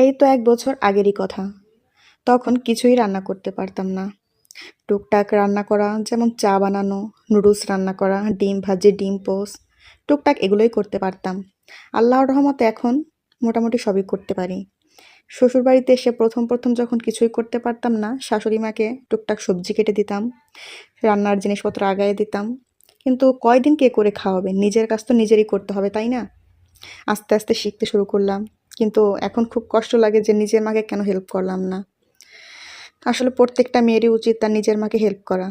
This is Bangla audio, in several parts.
এই তো এক বছর আগেরই কথা। তখন কিছুই রান্না করতে পারতাম না। টুকটাক রান্না করা, যেমন চা বানানো, নুডলস রান্না করা, ডিম ভাজি, ডিম পোস টুকটাক এগুলোই করতে পারতাম। আল্লাহর রহমতে এখন মোটামুটি সবই করতে পারি। শ্বশুরবাড়িতে এসে প্রথম প্রথম যখন কিছুই করতে পারতাম না শাশুড়ি মাকে টুকটাক সবজি কেটে দিতাম, রান্নার জিনিসপত্র আগায় দিতাম। কিন্তু কয়দিন কে করে খাওয়াবে? নিজের কাজ তো নিজেরই করতে হবে, তাই না? আস্তে আস্তে শিখতে শুরু করলাম। কিন্তু এখন খুব কষ্ট লাগে যে নিজের মাকে কেন হেল্প করলাম না। আসলে প্রত্যেকটা মেয়েরই উচিত তার নিজের মাকে হেল্প করা।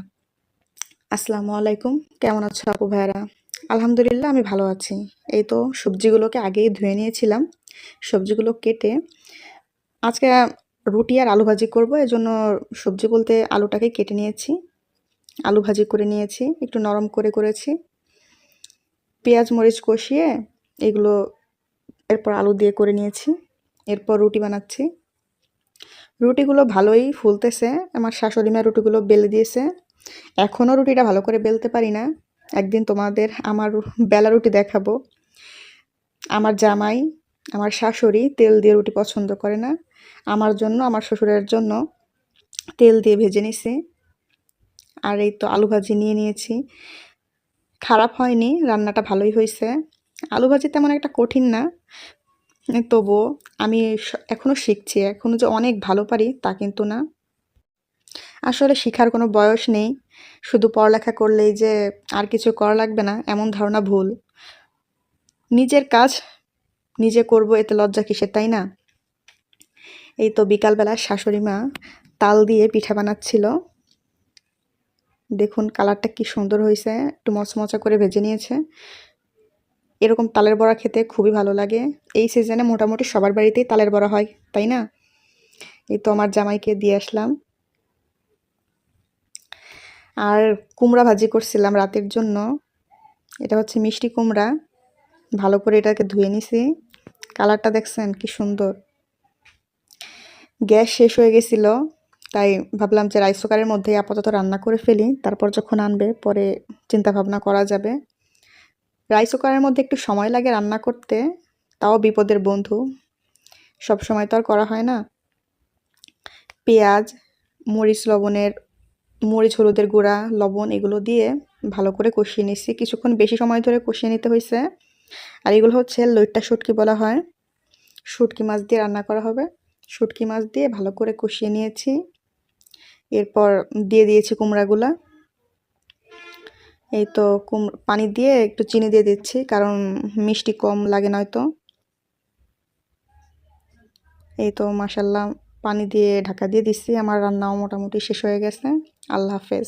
আসসালামু আলাইকুম, কেমন আছো আপু ভাইয়ারা? আলহামদুলিল্লাহ, আমি ভালো আছি। এই তো সবজিগুলোকে আগেই ধুয়ে নিয়েছিলাম। সবজিগুলো কেটে আজকে রুটি আর আলু ভাজি করব, এজন্য সবজি বলতে আলুটাকে কেটে নিয়েছি। আলু ভাজি করে নিয়েছি, একটু নরম করে করেছি। পেঁয়াজ, মরিচ কষিয়ে এগুলো এরপর আলু দিয়ে করে নিয়েছি, এরপর রুটি বানাচ্ছি। রুটিগুলো ভালোই ফুলতেছে, আমার শাশুড়ি মা রুটিগুলো বেলে দিয়েছে। এখনও রুটিটা ভালো করে বেলতে পারি না, একদিন তোমাদের আমার বেলা রুটি দেখাবো। আমার জামাই, আমার শাশুড়ি তেল দিয়ে রুটি পছন্দ করে না, আমার জন্য, আমার শ্বশুরের জন্য তেল দিয়ে ভেজে নিছি। আর এই তো আলু ভাজি নিয়ে নিয়েছি। খারাপ হয়নি, রান্নাটা ভালোই হয়েছে আলু ভাজি তেমন একটা কঠিন না। তবুও আমি এখনও শিখছি এখনও যে অনেক ভালো পারি তা কিন্তু না। আসলে শেখার কোনো বয়স নেই, শুধু পড়ালেখা করলেই যে আর কিছু করা লাগবে না, এমন ধারণা ভুল। নিজের কাজ নিজে করব, এতে লজ্জা কিসের, তাই না? এই তো বিকালবেলা শাশুড়ি মা তাল দিয়ে পিঠা বানাচ্ছিল। দেখুন কালারটা কি সুন্দর হয়েছে একটু মচমচা করে ভেজে নিয়েছে। এরকম তালের বড়া খেতে খুবই ভালো লাগে। এই সিজনে মোটামুটি সবার বাড়িতেই তালের বড়া হয়, তাই না? এই তো আমার জামাইকে দিয়ে আসলাম। আর কুমড়া ভাজি করছিলাম রাতের জন্য। এটা হচ্ছে মিষ্টি কুমড়া। ভালো করে এটাকে ধুয়ে নিছি। কালারটা দেখছেন কি সুন্দর। গ্যাস শেষ হয়ে গেছিল, তাই ভাবলাম যে রাইস কুকারের মধ্যেই আপাতত রান্না করে ফেলি। তারপর যখন আনবে, পরে চিন্তা ভাবনা করা যাবে। রাইস কুকারের মধ্যে একটু সময় লাগে রান্না করতে, তাও বিপদের বন্ধু। সব সময় তো আর করা হয় না। পেঁয়াজ, মরিচ লবণের, মরিচ হলুদের গুঁড়া, লবণ এগুলো দিয়ে ভালো করে কষিয়ে নিচ্ছি। কিছুক্ষণ বেশি সময় ধরে কষিয়ে নিতে হয়েছে। আর এগুলো হচ্ছে লইট্টা শুটকি বলা হয়। শুটকি মাছ দিয়ে রান্না করা হবে। শুটকি মাছ দিয়ে ভালো করে কষিয়ে নিয়েছি। এরপর দিয়ে দিয়েছি কুমড়াগুলা। এই তো কুম, পানি দিয়ে একটু চিনি দিয়ে দিচ্ছি, কারণ মিষ্টি কম লাগে নয়তো। এই তো মাসাল্লাহ পানি দিয়ে ঢাকা দিয়ে দিচ্ছি, আমার রান্নাও মোটামুটি শেষ হয়ে গেছে। আল্লাহ হাফেজ।